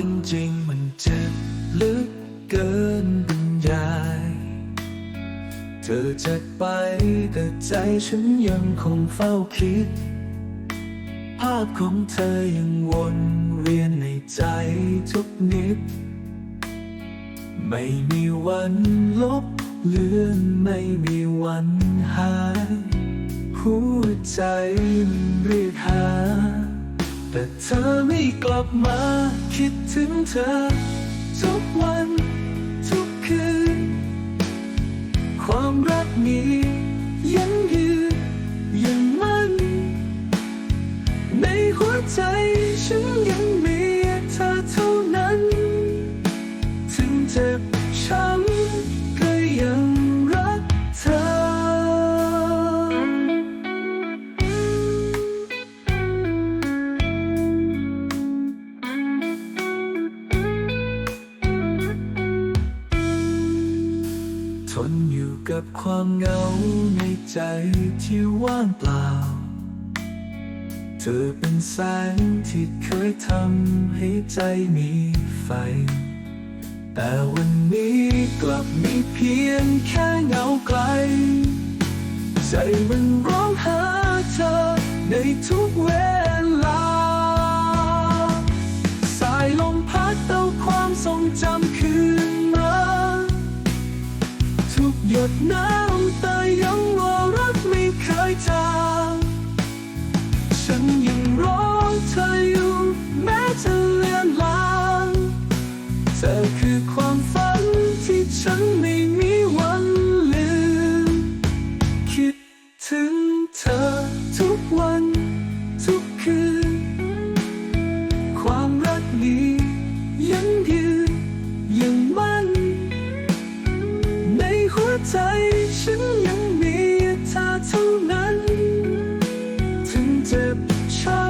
็นจริงมันเจ็บลึกเกินบรรยาย เธอจากไปแต่ใจฉันยังคงเฝ้าคิด ภาพของเธอยังวนเวียนในใจทุกนิด ไม่มีวันลบเลือนไม่มีวันหาย หัวใจมันเรียกหา แต่เธอไม่กลับมาคิดถึงเธอ ทุกวันทุกคืน ความรักนี้ยังยืนยังมั่นในหัวใจฉันยังมี นอยู่กับความเหงาในใจที่ว่างเปล่า เธอเป็นแสงที่เคยทำให้ใจมีไฟ แต่วันนี้กลับมีเพียงแค่เงาไกล ใจมันร้องหาเธอในทุกเวลา หยดน้ำตายังว่ารักไม่เคยจางฉัน ใจฉันยังมีเธอเท่านั้น ถึงเจ็บช้ำ